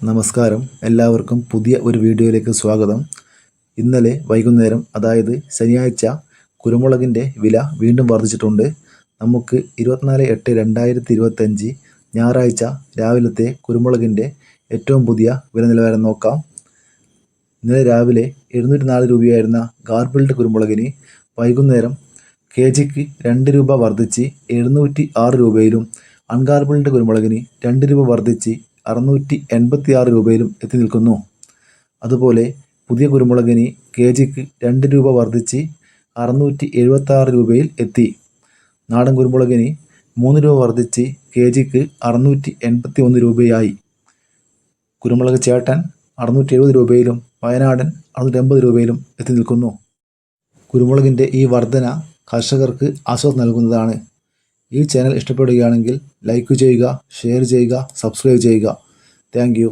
നമസ്കാരം. എല്ലാവർക്കും പുതിയ ഒരു വീഡിയോയിലേക്ക് സ്വാഗതം. ഇന്നലെ വൈകുന്നേരം അതായത് ശനിയാഴ്ച കുരുമുളകിന്റെ വില വീണ്ടും വർദ്ധിച്ചിട്ടുണ്ട്. നമുക്ക് ഇരുപത്തിനാല് എട്ട് രണ്ടായിരത്തി ഇരുപത്തഞ്ച് ഞായറാഴ്ച രാവിലത്തെ കുരുമുളകിന്റെ ഏറ്റവും പുതിയ വില നിലവാരം നോക്കാം. ഇന്നലെ രാവിലെ എഴുന്നൂറ്റി നാല് രൂപയായിരുന്ന ഗാർബിൾഡ് കുരുമുളകിന് വൈകുന്നേരം കെ ജിക്ക് രണ്ട് രൂപ വർദ്ധിച്ച് എഴുന്നൂറ്റി ആറ് രൂപയിലും അൺഗാർബിൾഡ് കുരുമുളകിന് രണ്ട് രൂപ വർദ്ധിച്ച് അറുന്നൂറ്റി എൺപത്തി ആറ് രൂപയിലും എത്തി നിൽക്കുന്നു. അതുപോലെ പുതിയ കുരുമുളകിന് കെ ജിക്ക് രണ്ട് രൂപ വർദ്ധിച്ച് അറുന്നൂറ്റി എഴുപത്തി ആറ് രൂപയിൽ എത്തി. നാടൻ കുരുമുളകിന് മൂന്ന് രൂപ വർദ്ധിച്ച് കെ ജിക്ക് അറുന്നൂറ്റി എൺപത്തി ഒന്ന് രൂപയായി. കുരുമുളക് ചേട്ടൻ അറുന്നൂറ്റി എഴുപത് രൂപയിലും വയനാടൻ അറുന്നൂറ്റി എൺപത് രൂപയിലും എത്തി നിൽക്കുന്നു. കുരുമുളകിന്റെ ഈ വർധന കർഷകർക്ക് ആശ്വാസം നൽകുന്നതാണ്. ഈ ചാനൽ ഇഷ്ടപ്പെടുകയാണെങ്കിൽ ലൈക്ക് ചെയ്യുക ഷെയർ ചെയ്യുക സബ്സ്ക്രൈബ് ചെയ്യുക. താങ്ക്